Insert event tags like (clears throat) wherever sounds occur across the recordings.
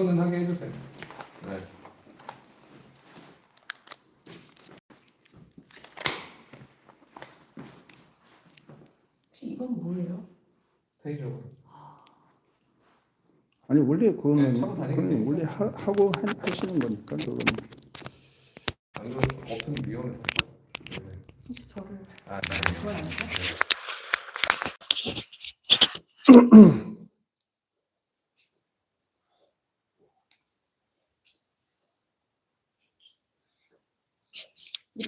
질문은 하게 해주세요. 네. 혹시 이건 뭐예요? 스테이지로. 아니 원래 그거는 네, 차고 다니는 데 그건 원래 있어요. 하, 하고 하, 하시는 거니까 그거는 안 그러면 없으면 위험해. 네. 혹시 저를 아, 네. 그건 아니죠? 이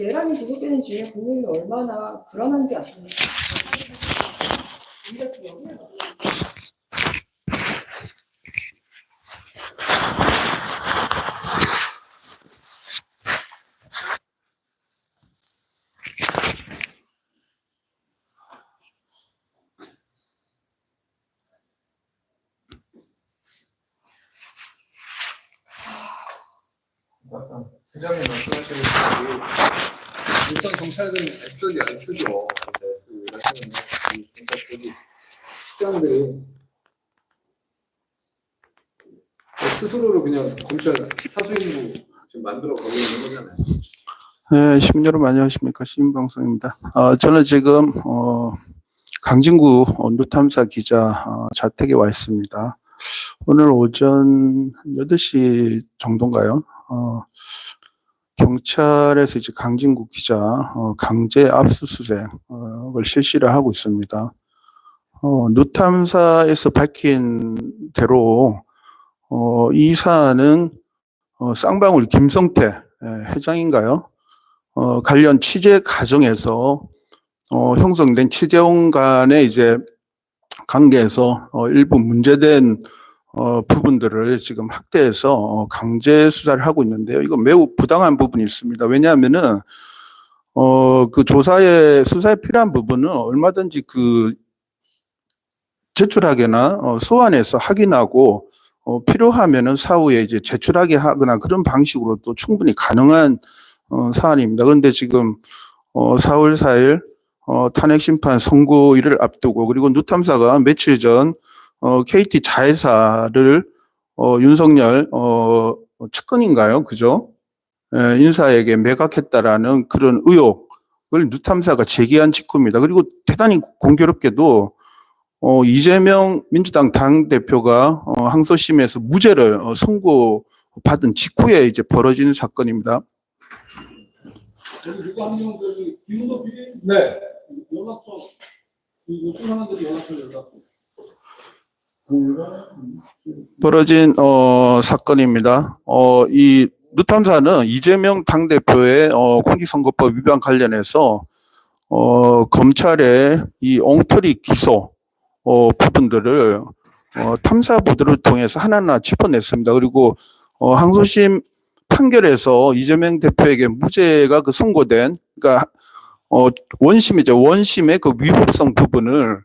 내란이 지속되는 중에 국민이 얼마나 불안한지 아십니까? 여기는 아까 회장님 말씀하시는 그 일선 경찰들이 애쓰지 안 쓰죠. 애쓰기 하시는데 이 경찰들이 시장들이 스스로를 그냥 검찰 사수인으로 지금 만들어 버리는 거잖아요. 네, 시민 여러분 안녕하십니까 시민방송입니다. 어, 저는 지금 어, 강진구 언두탐사 기자 어, 자택에 와 있습니다. 오늘 오전 한 8시 정도인가요? 어, 경찰에서 이제 강진구 기자 어, 강제 압수수색을 실시를 하고 있습니다. 어, 누탐사에서 밝힌 대로 어, 이 사안은 어, 쌍방울 김성태 예, 회장인가요? 어, 관련 취재 과정에서 어, 형성된 취재원 간의 이제 관계에서 어, 일부 문제된 어, 부분들을 지금 확대해서 어, 강제 수사를 하고 있는데요. 이거 매우 부당한 부분이 있습니다. 왜냐하면은 어, 그 조사에 수사에 필요한 부분은 얼마든지 그 제출하거나 어, 소환해서 확인하고 어, 필요하면은 사후에 이제 제출하게 하거나 그런 방식으로 또 충분히 가능한 어, 사안입니다. 그런데 지금 어, 4월 4일 어, 탄핵 심판 선고일을 앞두고 그리고 누탐사가 며칠 전 어, KT 자회사를 어, 윤석열 어, 측근인가요? 그죠? 에, 인사에게 매각했다라는 그런 의혹을 누탐사가 제기한 직후입니다. 그리고 대단히 공교롭게도 어, 이재명 민주당 당 대표가 어, 항소심에서 무죄를 어, 선고받은 직후에 이제 벌어진 사건입니다. 저기 누구 한명 저기 김은호 PD 네. 연락처 이 요청하는들이 연락처 연락. 벌어진 어, 사건입니다. 어, 이 누탐사는 이재명 당대표의 어, 공직선거법 위반 관련해서 어, 검찰의 이 엉터리 기소 어, 부분들을 어, 탐사 보도를 통해서 하나하나 짚어냈습니다. 그리고 어, 항소심 판결에서 이재명 대표에게 무죄가 그 선고된 그러니까 어, 원심이죠. 원심의 그 위법성 부분을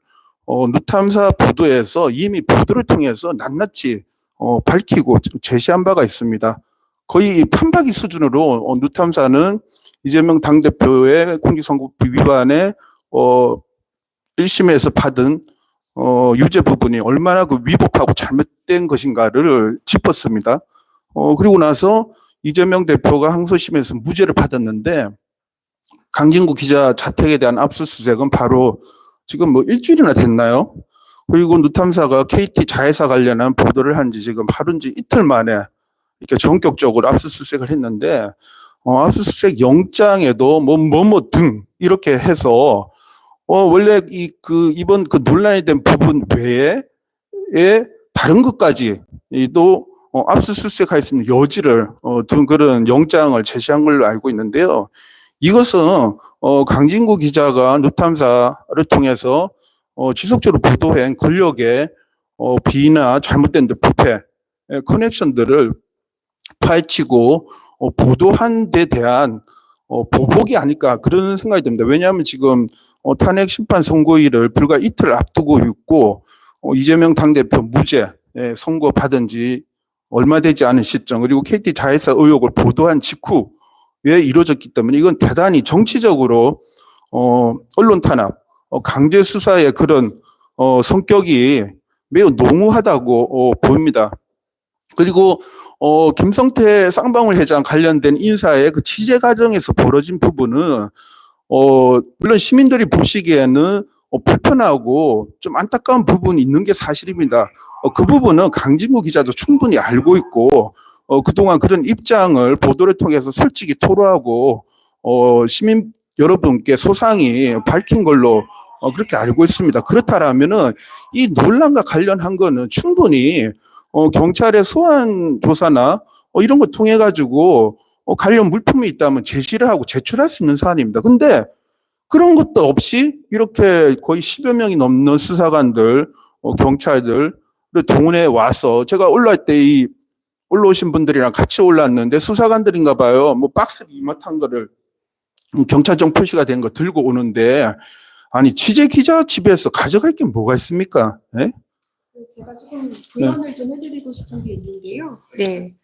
어, 누탐사 보도에서 이미 보도를 통해서 낱낱이 어, 밝히고 제시한 바가 있습니다. 거의 판박이 수준으로 어, 누탐사는 이재명 당대표의 공직선거법 위반에 어, 1심에서 받은 어, 유죄 부분이 얼마나 그 위법하고 잘못된 것인가를 짚었습니다. 어, 그리고 나서 이재명 대표가 항소심에서 무죄를 받았는데 강진구 기자 자택에 대한 압수수색은 바로 지금 뭐 일주일이나 됐나요? 그리고 누탐사가 KT 자회사 관련한 보도를 한 지 지금 하루인지 이틀 만에 이렇게 전격적으로 압수수색을 했는데 어, 압수수색 영장에도 뭐 뭐 뭐 등 이렇게 해서 어 원래 이 그 이번 그 논란이 된 부분 외에 에 다른 것까지 또 어, 압수수색할 수 있는 여지를 어, 둔 그런 영장을 제시한 걸로 알고 있는데요. 이것은 어, 강진구 기자가 누탐사를 통해서 어, 지속적으로 보도한 권력의 어, 비나 잘못된 데 부패, 의 커넥션들을 파헤치고 어, 보도한 데 대한 어, 보복이 아닐까 그런 생각이 듭니다. 왜냐하면 지금 어, 탄핵 심판 선고일을 불과 이틀 앞두고 있고 어, 이재명 당대표 무죄 예, 선고 받은 지 얼마 되지 않은 시점 그리고 KT 자회사 의혹을 보도한 직후에 이루어졌기 때문에 이건 대단히 정치적으로 어, 언론 탄압, 어, 강제 수사의 그런 어, 성격이 매우 농후하다고 어, 보입니다. 그리고 어 김성태 쌍방울 회장 관련된 인사의 그 취재 과정에서 벌어진 부분은 어 물론 시민들이 보시기에는 어, 불편하고 좀 안타까운 부분이 있는 게 사실입니다. 어, 그 부분은 강진구 기자도 충분히 알고 있고 어, 그동안 그런 입장을 보도를 통해서 솔직히 토로하고 어, 시민 여러분께 소상히 밝힌 걸로 어, 그렇게 알고 있습니다. 그렇다라면은 이 논란과 관련한 거는 충분히 어, 경찰의 소환 조사나 어, 이런 거 통해 가지고 어, 관련 물품이 있다면 제시를 하고 제출할 수 있는 사안입니다. 근데 그런 것도 없이 이렇게 거의 10여 명이 넘는 수사관들, 어, 경찰들을 동원해 와서 제가 올라올 때 이 올라오신 분들이랑 같이 올랐는데 수사관들인가 봐요. 뭐 박스를 이만한 거를 음, 경찰청 표시가 된 거 들고 오는데 아니 취재 기자 집에서 가져갈 게 뭐가 있습니까? 예? 그 제가 조금 부연을 좀 해드리고 싶은 게 있는데요. 네.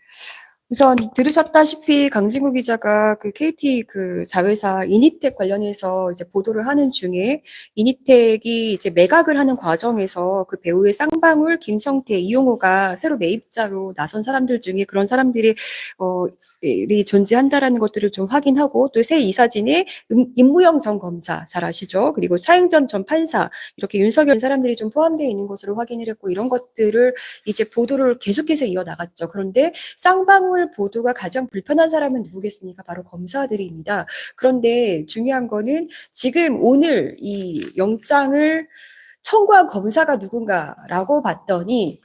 우선 들으셨다시피 강진구 기자가 그 KT 그 자회사 이니텍 관련해서 이제 보도를 하는 중에 이니텍이 이제 매각을 하는 과정에서 그 배우의 쌍방울, 김성태, 이용호가 새로 매입자로 나선 사람들 중에 그런 사람들이 어, 이 존재한다라는 것들을 좀 확인하고 또 새 이사진의 임- 임무영 전 검사 잘 아시죠? 그리고 차영전 전 판사 이렇게 윤석열 사람들이 좀 포함되어 있는 것으로 확인을 했고 이런 것들을 이제 보도를 계속해서 이어 나갔죠. 그런데 쌍방울 보도가 가장 불편한 사람은 누구겠습니까? 바로 검사들입니다. 그런데 중요한 거는 지금 오늘 이 영장을 청구한 검사가 누군가라고 봤더니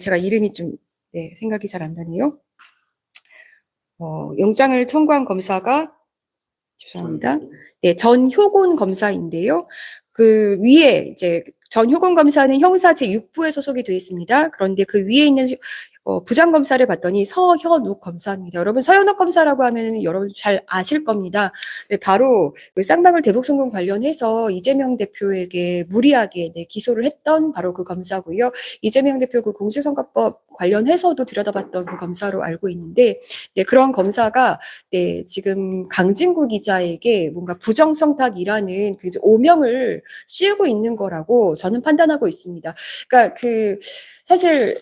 제가 이름이 좀 네, 생각이 잘 안 나네요. 어, 영장을 청구한 검사가 죄송합니다. 네, 전효곤 검사인데요. 그 위에 이제 전효곤 검사는 형사 제6부에 소속이 되어 있습니다. 그런데 그 위에 있는 어, 부장 검사를 봤더니 서현욱 검사입니다. 여러분 서현욱 검사라고 하면 여러분 잘 아실 겁니다. 네, 바로 그 쌍방울 대북송금 관련해서 이재명 대표에게 무리하게 네, 기소를 했던 바로 그 검사고요. 이재명 대표 그 공직선거법 관련해서도 들여다봤던 그 검사로 알고 있는데 네, 그런 검사가 네, 지금 강진구 기자에게 뭔가 부정성탁이라는 그 오명을 씌우고 있는 거라고 저는 판단하고 있습니다. 그러니까 그 사실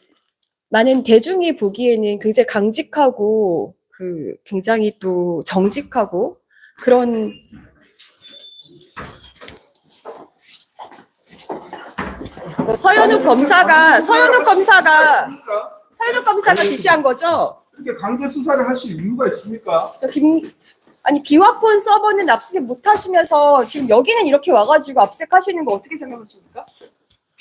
많은 대중이 보기에는 굉장히 강직하고 그 굉장히 또 정직하고 그런 그 서현욱 검사가 서현욱 검사가 서현욱 검사가 지시한 거죠. 이렇게 강제 수사를 하실 이유가 있습니까? 저 김, 아니, 비화폰 서버는 압수색 못 하시면서 지금 여기는 이렇게 와가지고 압색하시는 거 어떻게 생각하십니까?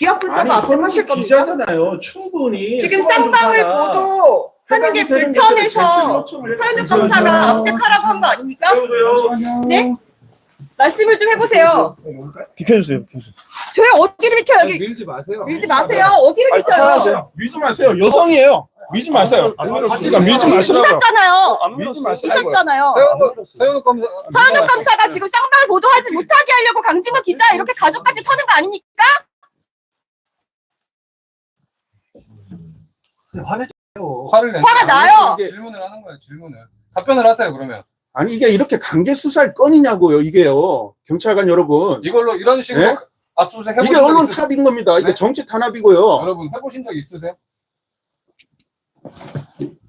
서버 압색하실 겁니까? 기자잖아요. 충분히 지금 쌍방울 보도 하는 게 불편해서 기자잖아요. 검사가 압색하라고 한 거 아닙니까? 네? 말씀을 좀 해보세요. 비켜주세요. 비켜주세요. 저희 어디를 비켜요? 여기 밀지 마세요. 밀지 마세요. 어디를 비켜요? 밀지 마세요. 여성이에요. 밀지 마세요. 그러니까 밀지 마시라고요. 미셨잖아요. 밀지 마시라고요. 미셨잖아요. 서현욱 검사 서현욱 검사가 지금 쌍방울 보도하지 못하게 하려고 강진구 기자 이렇게 가족까지 터는 거 아닙니까? 화를 내. 화가 나요. 질문을 하는 거예요. 질문을. 답변을 하세요. 그러면 아니 이게 이렇게 강제 수사할 건이냐고요. 이게요. 경찰관 여러분. 이걸로 이런 식으로 네? 압수수색 해보신 이게 적 언론 있으세요? 탑인 겁니다. 이게 네? 정치 탄압이고요. 여러분 해보신 적 있으세요?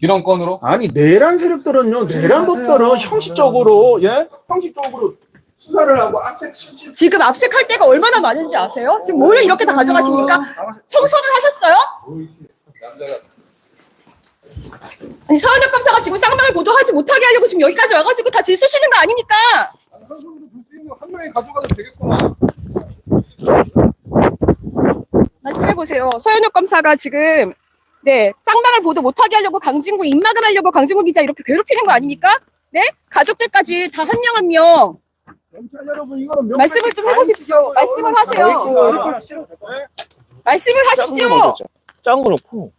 이런 건으로? 아니 내란 세력들은요. 내란 법들은 형식적으로 예 형식적으로 수사를 하고 압색 실질 지금 압색할 때가 얼마나 많은지 아세요? 지금 뭘 이렇게 다 가져가십니까? 청소는 하셨어요? 남자가 아니 서현욱 검사가 지금 쌍방울 보도하지 못하게 하려고 지금 여기까지 와가지고 다 질쓰시는 거 아닙니까? 한 사람도 볼수 있는 한 명이 가져가도 되겠구만. 말씀해 보세요. 서현욱 검사가 지금 네 쌍방울 보도 못하게 하려고 강진구 입막음 하려고 강진구 기자 이렇게 괴롭히는 거 아닙니까? 네 가족들까지 다 한 명 한 명 경찰 여러분 이거는 말씀을 좀 해보십시오. 말씀을 하세요. 말씀을 하십시오. 짠거 넣고.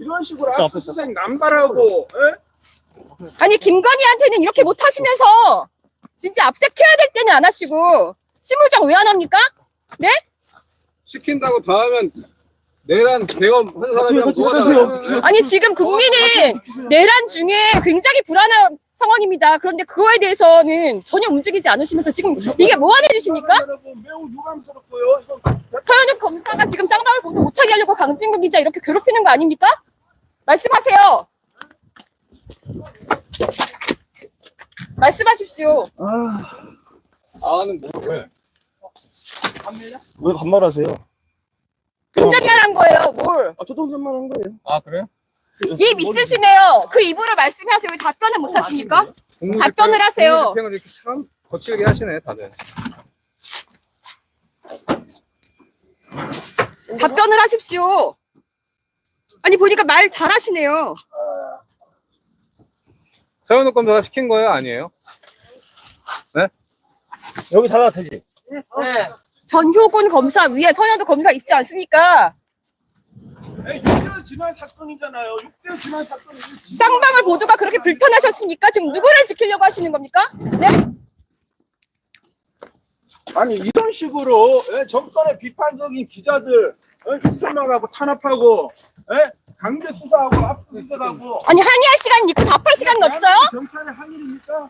이런 식으로 압수수색 남발하고 예? 아니 김건희한테는 이렇게 못 하시면서 진짜 압색해야 될 때는 안 하시고 심우정 왜안 합니까? 시킨다고 더 하면 내란 개엄 한 사람이랑 같이 뭐가 가세요. 달라요? 아니 지금 국민은 내란 중에 굉장히 불안한 상황입니다. 그런데 그거에 대해서는 전혀 움직이지 않으시면서 지금 이게 뭐 하는 짓입니까? 여러분 매우 유감스럽고요. 이거 서현욱 검사가 지금 쌍방울 보도 못하게 하려고 강진구 기자 이렇게 괴롭히는 거 아닙니까? 말씀하세요. 말씀하십시오. 아는 뭐 왜? 왜 반말하세요? 혼잣말한 거예요. 뭘? 아, 저도 반말한 거예요. 아 그래요? 입 있으시네요. 그 입으로 말씀하세요. 왜 답변을 못 하십니까? 답변을 하세요. 집행을 이렇게 참 거칠게 하시네 다들. 답변을 하십시오. 아니 보니까 말 잘하시네요. 서현욱 검사가 시킨 거예요, 아니에요? 여기 닫아도 되지? 전효군 검사 위에 서현도 검사 있지 않습니까? 6개월 지난 사건이잖아요. 6개월 지난 사건이 쌍방울 보도가 그렇게 불편하셨습니까? 지금 누구를 지키려고 하시는 겁니까? 네? 아니 이런 식으로 예, 정권의 비판적인 기자들 예, 육성나가고 탄압하고 예, 강제 수사하고 압수수색하고 아니 항의할 시간 있고 답할 시간 없어요? 경찰의 할 일입니까?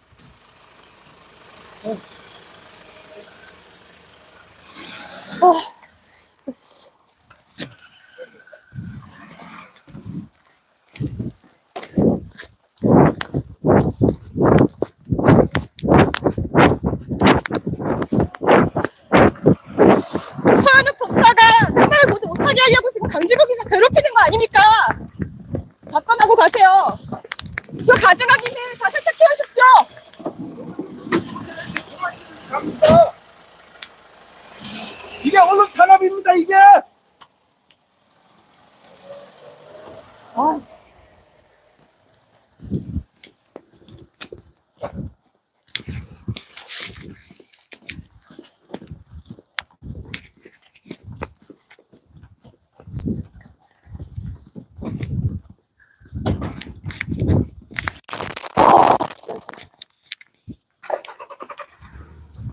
서현욱 검사가 쌍방울 보도 못하게 하려고 지금 강제거기서 괴롭히는 거 아닙니까? 답변하고 가세요. 그 가져가기 전에 다 세탁해 오십시오. 갑니다. 이게 언론 탄압입니다. 이게.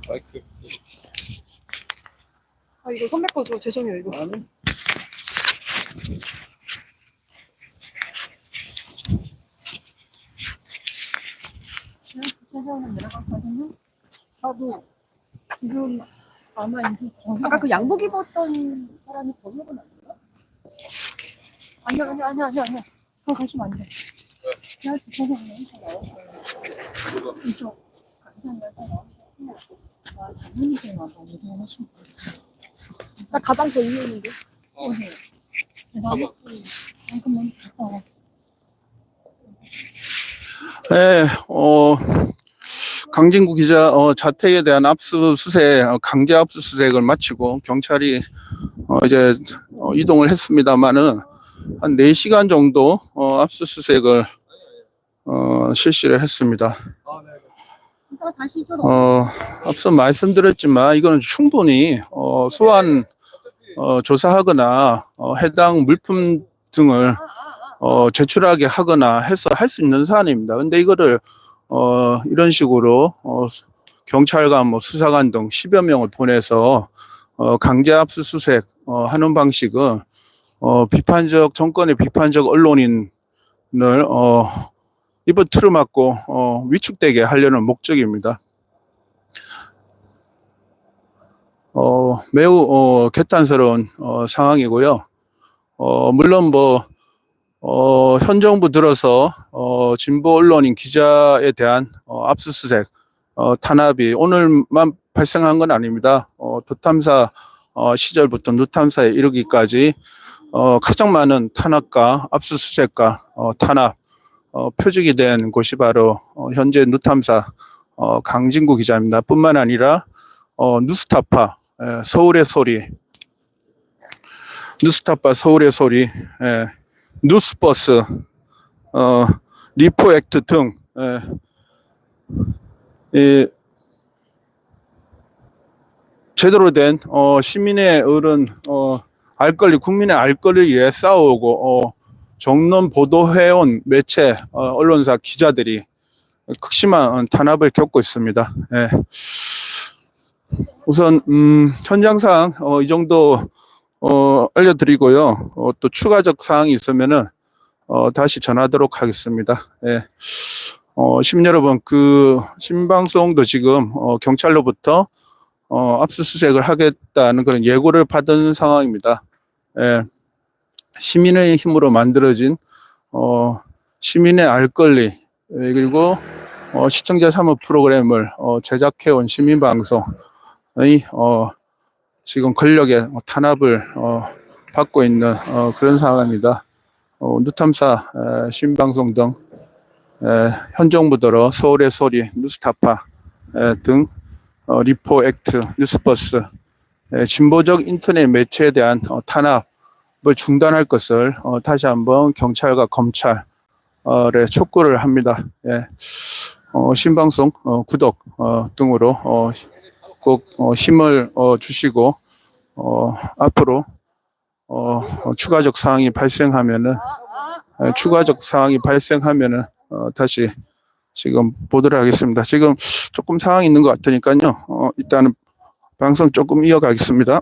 마이크. 아 이거 선배 거죠. 죄송해요 이거. 지금 아마 이제 아까 그 양복 입었던 사람이 전역은 아닌가? 아니야 아니야 아니야 아니야 아니야. 그거 가시면 안 돼. 제가 주차장에 혼자 나왔어요. 이쪽 감사합니다. 아, 장님이 와서 얘기하시면 나 가방 저 위에 있는데. 오세요. 제가 잠깐만 갔다 와. 네, 어, 강진구 기자 어, 자택에 대한 압수수색, 어, 강제 압수수색을 마치고 경찰이 어, 이제 어, 이동을 했습니다만은 한 4시간 정도 어, 압수수색을 어, 실시를 했습니다. 어, 앞서 말씀드렸지만 이거는 충분히 어, 소환 어, 조사하거나 어, 해당 물품 등을 어, 제출하게 하거나 해서 할 수 있는 사안입니다. 근데 이거를 어, 이런 식으로 어, 경찰관, 뭐 수사관 등 10여 명을 보내서 어, 강제 압수수색 어, 하는 방식은 어, 비판적 정권의 비판적 언론인을 어, 입을 틀어막고 어, 위축되게 하려는 목적입니다. 어, 매우 어, 개탄스러운 어, 상황이고요. 어, 물론 뭐 어, 현 정부 들어서 어, 진보 언론인 기자에 대한 어, 압수수색, 어, 탄압이 오늘만 발생한 건 아닙니다. 어, 도탐사 어, 시절부터 누탐사에 이르기까지 어, 가장 많은 탄압과 압수수색과 어, 탄압, 어, 표적이 된 곳이 바로 어, 현재 누탐사 어, 강진구 기자입니다. 뿐만 아니라 어, 뉴스타파 에, 서울의 소리, 뉴스타파 서울의 소리, 에, 뉴스버스, 어, 리포액트 등 에, 이, 제대로 된 어, 시민의 어른 어, 알 권리, 국민의 알 권리를 위해 싸우고 어, 정론 보도해온 매체, 어, 언론사 기자들이 극심한 탄압을 겪고 있습니다. 예. 우선 음, 현장상 어, 이 정도 어, 알려드리고요. 어, 또 추가적 사항이 있으면은 어, 다시 전하도록 하겠습니다. 예. 어, 시민 여러분, 그 신방송도 지금 어, 경찰로부터 어, 압수수색을 하겠다는 그런 예고를 받은 상황입니다. 예. 시민의 힘으로 만들어진 어, 시민의 알 권리 예, 그리고 어, 시청자 참여 프로그램을 어, 제작해온 시민방송의 어, 지금 권력의 탄압을 어, 받고 있는 어, 그런 상황입니다. 어, 누탐사 에, 시민방송 등 에, 현 정부 들어 서울의 소리, 뉴스타파 에, 등 어, 리포 액트, 뉴스버스 에, 진보적 인터넷 매체에 대한 어, 탄압을 중단할 것을 어, 다시 한번 경찰과 검찰에 촉구를 합니다. 예. 어, 신방송 어, 구독 어, 등으로 어, 꼭 어, 힘을 어, 주시고 어, 앞으로 어, 어, 추가적 사항이 발생하면은 에, 추가적 사항이 발생하면은 어, 다시 지금 보도록 하겠습니다. 지금 조금 상황이 있는 것 같으니까요. 어, 일단은 방송 조금 이어가겠습니다.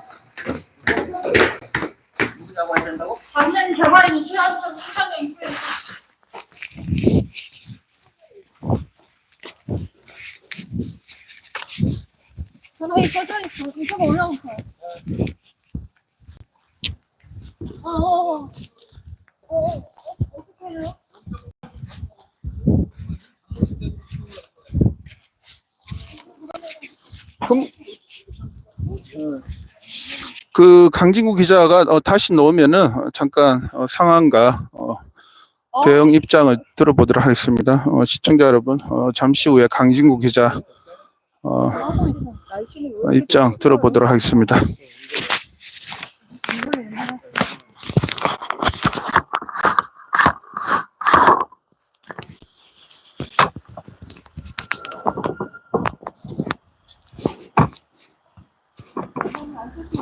만히 수상 수상에 있어요. 전화기 꺼져 있어. 이쪽으로 올라오세요. 어, 어, 어. 어, 어, 어떻게 해요? 그럼 그 강진구 기자가 어, 다시 나오면은 어, 잠깐 어, 상황과 어, 대응 입장을 들어보도록 하겠습니다. 어, 시청자 여러분, 어, 잠시 후에 강진구 기자 어, 입장 들어보도록 하겠습니다.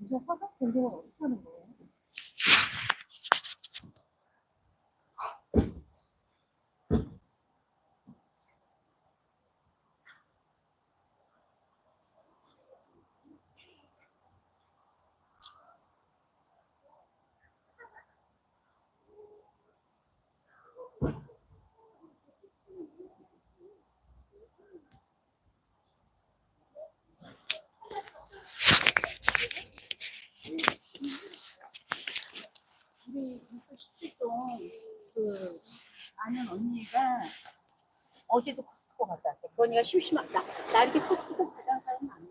이제 화각 공격은 어떻게 하는 거예요? 우리 2017동 그 아는 언니가 어제도 코스트코 갔다 왔대. 그 언니가 심심하다. 나 이렇게 코스트코 가자는 사람은 아니야.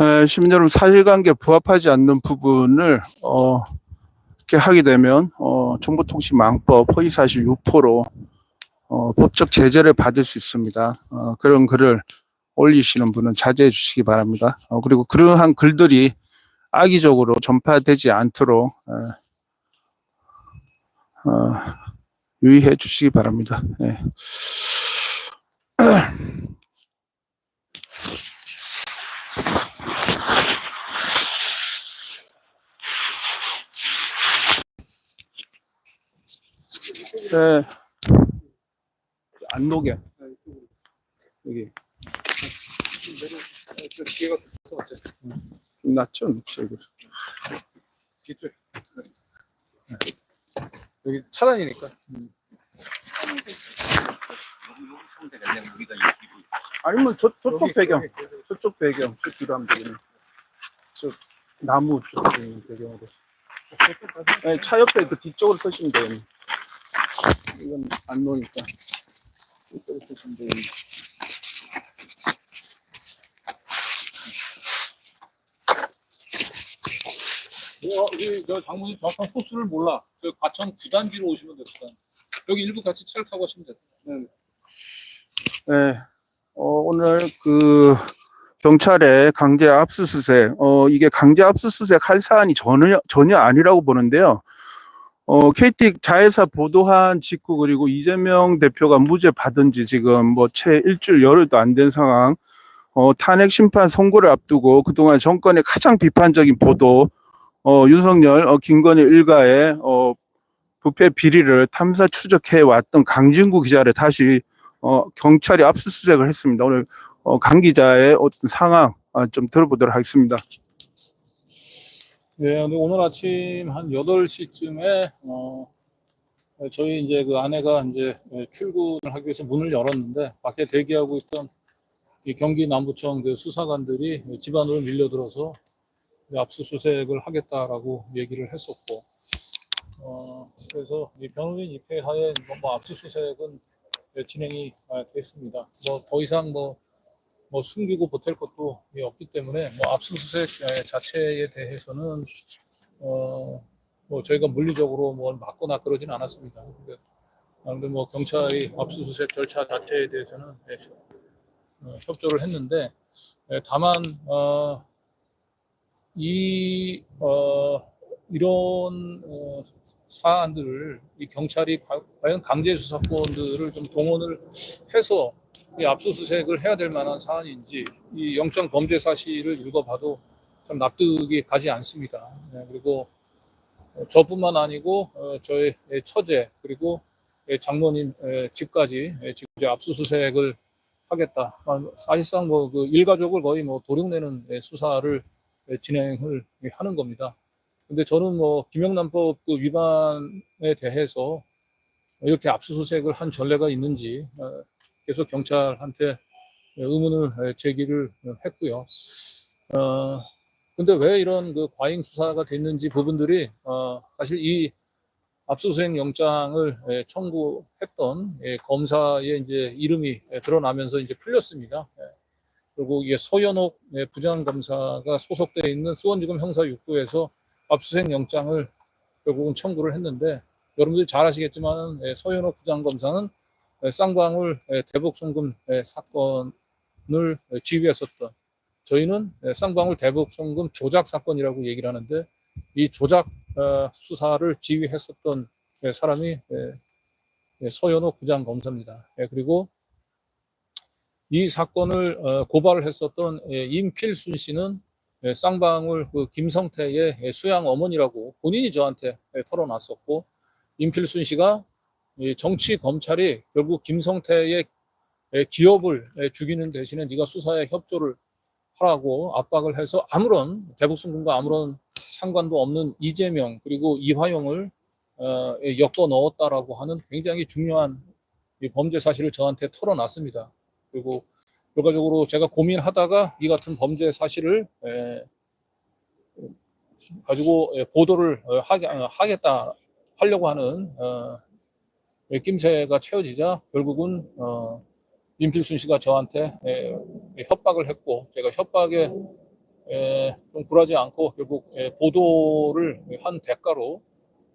에, 시민 여러분 사실관계 부합하지 않는 부분을 어, 이렇게 하게 되면 어, 정보통신망법 허위사실 유포로 어, 법적 제재를 받을 수 있습니다. 어, 그런 글을 올리시는 분은 자제해 주시기 바랍니다. 어, 그리고 그러한 글들이 악의적으로 전파되지 않도록 에, 어, 유의해 주시기 바랍니다. 예. (clears throat) 네. 안 녹여. 여기. 어째? 좀 낫죠? 저기. 뒤쪽. 여기 차단이니까. 아니면 저, 저쪽 여기, 배경. 여기. 저쪽 배경. 저 뒤로 하면 되겠네. 저 나무 쪽 배경으로. 네, 차 옆에 그 뒤쪽으로 서시면 되겠네. 이건 안 놓으니까. 떨어뜨신데 저 장모님 정확한 호수를 몰라. 저 과천 9단지로 오시면 됩니다. 여기 일부 같이 차를 타고 가시면 됩니다. 네. 네. 어, 오늘 그 경찰의 강제 압수수색, 어, 이게 강제 압수수색 할 사안이 전혀, 전혀 아니라고 보는데요. 어, KT 자회사 보도한 직후 그리고 이재명 대표가 무죄 받은 지 지금 뭐 채 일주일 열흘도 안 된 상황, 어, 탄핵 심판 선고를 앞두고 그동안 정권의 가장 비판적인 보도, 어, 윤석열, 어, 김건희 일가의, 어, 부패 비리를 탐사 추적해 왔던 강진구 기자를 다시 어, 경찰이 압수수색을 했습니다. 오늘 어, 강 기자의 어떤 상황 아, 좀 들어보도록 하겠습니다. 네, 오늘 아침 한 8시쯤에, 어, 저희 이제 그 아내가 이제 출근을 하기 위해서 문을 열었는데, 밖에 대기하고 있던 이 경기 남부청 그 수사관들이 집 안으로 밀려들어서 압수수색을 하겠다라고 얘기를 했었고, 어, 그래서 이 변호인 입회하에 뭐 압수수색은 진행이 아, 됐습니다. 뭐 더 이상 뭐, 뭐 숨기고 보탤 것도 없기 때문에 뭐 압수수색 에, 자체에 대해서는 어, 뭐 저희가 물리적으로 뭘 막거나 그러진 않았습니다. 근데 뭐 경찰이 압수수색 절차 자체에 대해서는 예, 어, 협조를 했는데 예, 다만 어, 이 어, 이런 어, 사안들을 이 경찰이 과- 과연 강제 수사권들을 좀 동원을 해서 이 압수수색을 해야 될 만한 사안인지 이 영장 범죄 사실을 읽어봐도 참 납득이 가지 않습니다. 네, 그리고 어, 저뿐만 아니고 어, 저의 처제 그리고 예, 장모님 예, 집까지 예, 지금 이제 압수수색을 하겠다. 아, 사실상 뭐 그 일가족을 거의 뭐 도륙내는 예, 수사를 예, 진행을 하는 겁니다. 근데 저는 뭐 김영란법 그 위반에 대해서 이렇게 압수수색을 한 전례가 있는지 어, 계속 경찰한테 의문을 제기를 했고요. 어, 근데 왜 이런 그 과잉 수사가 됐는지 부분들이 어, 사실 이 압수수색 영장을 예, 청구했던 예, 검사의 이제 이름이 예, 드러나면서 이제 풀렸습니다. 예. 그리고 이게 서현옥 예, 부장검사가 소속되어 있는 수원지검 형사 6부에서 압수수색 영장을 결국은 청구를 했는데 여러분들이 잘 아시겠지만 예, 서현옥 부장검사는 예, 쌍방울 예, 대북 송금 예, 사건을 예, 지휘했었던 저희는 예, 쌍방울 대북 송금 조작 사건이라고 얘기를 하는데 이 조작 어, 수사를 지휘했었던 예, 사람이 서현옥 부장 검사입니다. 예, 그리고 이 사건을 어, 고발을 했었던 예, 임필순 씨는 예, 쌍방울 그 김성태의 예, 수양 어머니라고 본인이 저한테 예, 털어놨었고 임필순 씨가 이 정치 검찰이 결국 김성태의 예, 기업을 예, 죽이는 대신에 네가 수사에 협조를 하라고 압박을 해서 아무런 대북송금과 아무런 상관도 없는 이재명 그리고 이화영을 어, 예, 엮어 넣었다라고 하는 굉장히 중요한 이 범죄 사실을 저한테 털어놨습니다. 그리고 결과적으로 제가 고민하다가 이 같은 범죄 사실을 에, 가지고 예, 보도를 어, 어, 하겠다 하려고 하는 낌새가 채워지자 결국은 어, 임필순 씨가 저한테 에, 예, 협박을 했고 제가 협박에 에, 좀 굴하지 않고 결국 에, 보도를 한 대가로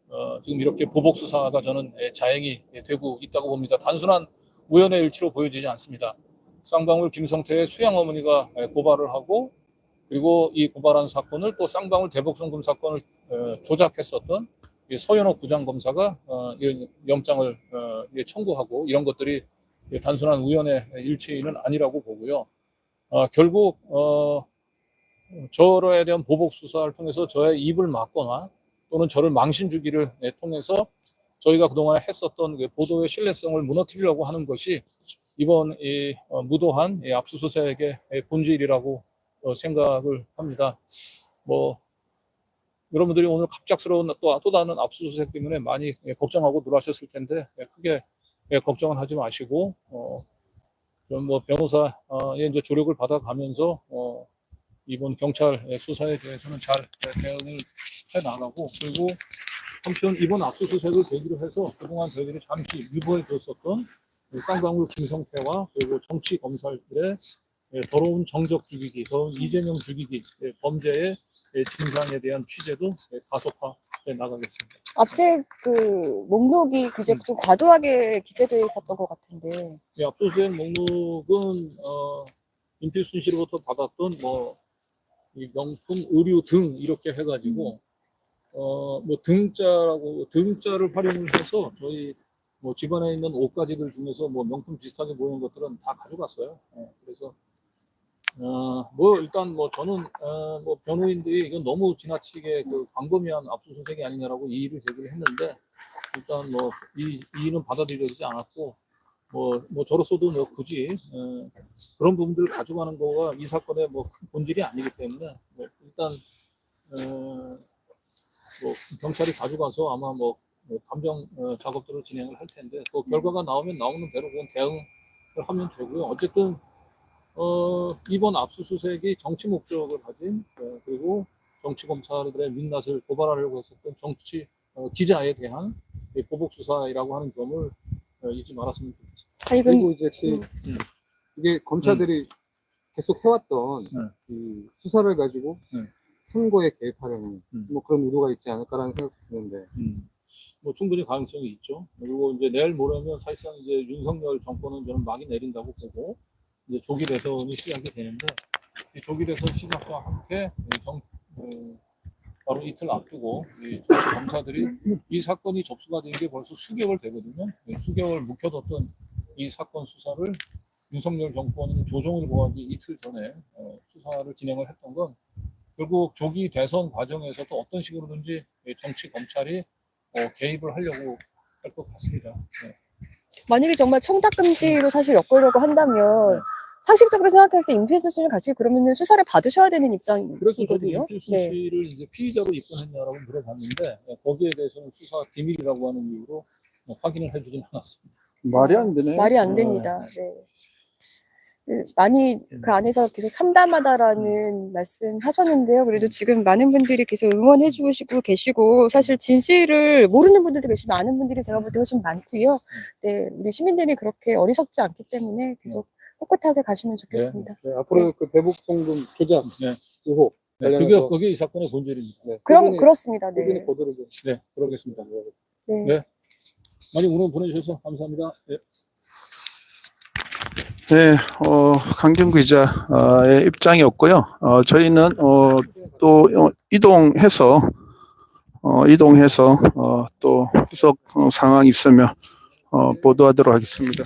어, 지금 이렇게 보복 수사가 저는 에, 자행이 되고 있다고 봅니다. 단순한 우연의 일치로 보여지지 않습니다. 쌍방울 김성태의 수양 어머니가 에, 고발을 하고 그리고 이 고발한 사건을 또 쌍방울 대북송금 사건을 에, 조작했었던 이 서현옥 부장검사가 어, 이런 영장을 어, 예, 청구하고 이런 것들이 예, 단순한 우연의 일치는 아니라고 보고요. 어, 결국 어, 저에 대한 보복 수사를 통해서 저의 입을 막거나 또는 저를 망신 주기를 예, 통해서 저희가 그동안 했었던 그 보도의 신뢰성을 무너뜨리려고 하는 것이 이번 이 어, 무도한 이 압수수색의 예, 본질이라고 어, 생각을 합니다. 뭐 여러분들이 오늘 갑작스러운 또, 또 다른 압수수색 때문에 많이 예, 걱정하고 놀라셨을 텐데 예, 크게 예, 걱정은 하지 마시고 어, 좀뭐 변호사의 이제 조력을 받아가면서 어, 이번 경찰 예, 수사에 대해서는 잘 예, 대응을 해 나가고 그리고 한편 이번 압수수색을 계기로 해서 그동안 저희들이 잠시 유보해 뒀었던 이 쌍방울 김성태와 그리고 정치 검사들의 예, 더러운 정적 죽이기, 더러운 이재명 죽이기 예, 범죄의 예, 진상에 대한 취재도 예, 가속화해 나가겠습니다. 압수수색 그 목록이 그제 좀 과도하게 기재되어 있었던 것 같은데. 이 압수수색 목록은 어, 임필순 씨로부터 받았던 뭐이 명품 의류 등 이렇게 해가지고 어 뭐 등자라고 등자를 활용을 해서 저희 뭐 집안에 있는 옷가지들 중에서 뭐 명품 비슷하게 보이는 것들은 다 가져갔어요. 예, 그래서 어 뭐 일단 뭐 저는 어 뭐 변호인들이 이건 너무 지나치게 그 광범위한 압수수색이 아니냐라고 이의를 제기를 했는데 일단 뭐 이 이의는 받아들여지지 않았고 뭐, 뭐 저로서도 뭐 굳이 어, 그런 부분들을 가져가는 거가 이 사건의 뭐큰 본질이 아니기 때문에 뭐 일단 어, 뭐 경찰이 가져가서 아마 뭐, 뭐 감정 어, 작업들을 진행을 할 텐데 그 결과가 나오면 나오는 대로 그건 대응을 하면 되고요. 어쨌든 어, 이번 압수수색이 정치 목적을 가진 어, 그리고 정치 검사들의 민낯을 고발하려고 했었던 정치 어, 기자에 대한 이 보복 수사이라고 하는 점을 어, 잊지 말았으면 좋겠습니다. 아니, 그럼 그리고 이제 그 음. 이게 검사들이 계속 해왔던 네. 이 수사를 가지고 네. 선거에 개입하려는 음. 뭐 그런 의도가 있지 않을까라는 생각이 드는데 뭐 충분히 가능성이 있죠. 그리고 이제 내일 모레면 사실상 이제 윤석열 정권은 저는 막이 내린다고 보고 이제 조기 대선이 시작이 되는데 이 조기 대선 시작과 함께 이 정, 어, 바로 이틀 앞두고 이 검사들이 이 사건이 접수가 된 게 벌써 수개월 되거든요. 네, 수개월 묵혀뒀던 이 사건 수사를 윤석열 정권이 조정을 구하기 이틀 전에 어, 수사를 진행을 했던 건 결국 조기 대선 과정에서도 어떤 식으로든지 이 정치 검찰이 어, 개입을 하려고 할 것 같습니다. 네. 만약에 정말 청탁 금지로 사실 엮으려고 한다면 상식적으로 생각할 때 임필수 씨를 같이 그러면은 수사를 받으셔야 되는 그래서 저도 입장이거든요. 임필수 네. 씨를 이제 피의자로 입건했냐라고 물어봤는데 예, 거기에 대해서는 수사 비밀이라고 하는 이유로 뭐 확인을 해주진 않았습니다. 말이 안 되네. 말이 안 됩니다. 네. 그 많이 그 안에서 계속 참담하다라는 말씀 하셨는데요. 그래도 지금 많은 분들이 계속 응원해 주시고 계시고 사실 진실을 모르는 분들도 계시고 많은 분들이 제가 볼 때 훨씬 많고요. 네, 우리 시민들이 그렇게 어리석지 않기 때문에 계속 꿋꿋하게 가시면 좋겠습니다. 네, 앞으로 그 대북 송금 조작 네. 의혹 네, 그게 관련해서 그게 이 사건의 본질입니다. 네, 그럼 꾸준히, 그렇습니다. 네. 꾸준히 보도를 좀 네, 그러겠습니다. 네. 네. 많이 응원 보내주셔서 감사합니다. 네. 네, 어, 강진구 기자의 입장이었고요. 어, 저희는 어, 또 어, 이동해서 어, 이동해서 어, 또 후속 어, 상황이 있으면 어, 보도하도록 하겠습니다.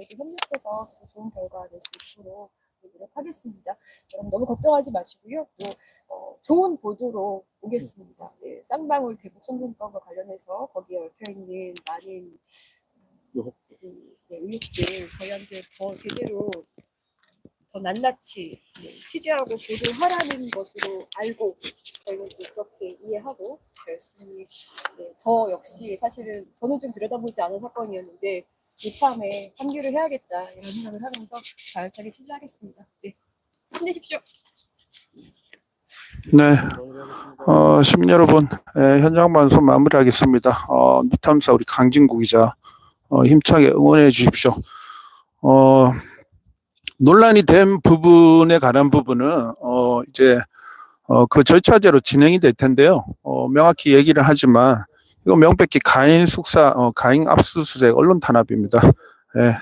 저희도 협력해서 계속 좋은 결과 낼수 있도록 노력하겠습니다. 여러분 너무 걱정하지 마시고요. 또 어, 좋은 보도로 오겠습니다. 네, 쌍방울 대북 송금건과 관련해서 거기에 얽혀 있는 많은. 그, 네, 의혹들 저희한테 더 제대로 더 낱낱이 네, 취재하고 보도하라는 것으로 알고 저희는 또 그렇게 이해하고 열심히 네, 저 역시 사실은 저는 좀 들여다보지 않은 사건이었는데 이참에 합류를 해야겠다 이런 생각을 하면서 가열차게 취재하겠습니다. 네, 힘내십시오. 네, 어, 시민 여러분, 예, 현장 방송 마무리하겠습니다. 어, 뉴탐사 우리 강진구 기자 어, 힘차게 응원해 주십시오. 어, 논란이 된 부분에 관한 부분은 어, 이제 어, 그 절차대로 진행이 될 텐데요. 어, 명확히 얘기를 하지만 이거 명백히 가인 숙사, 어, 가인 압수수색 언론 탄압입니다. 예.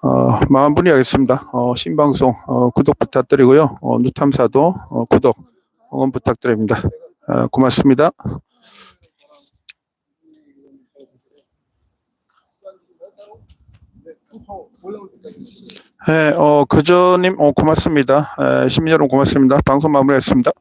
어, 마무리하겠습니다. 어, 신방송 어, 구독 부탁드리고요. 어, 뉴탐사도 어, 구독 응원 부탁드립니다. 어, 고맙습니다. 네, 어, 그저님, 어, 고맙습니다. 에, 시민 여러분 고맙습니다. 방송 마무리하겠습니다.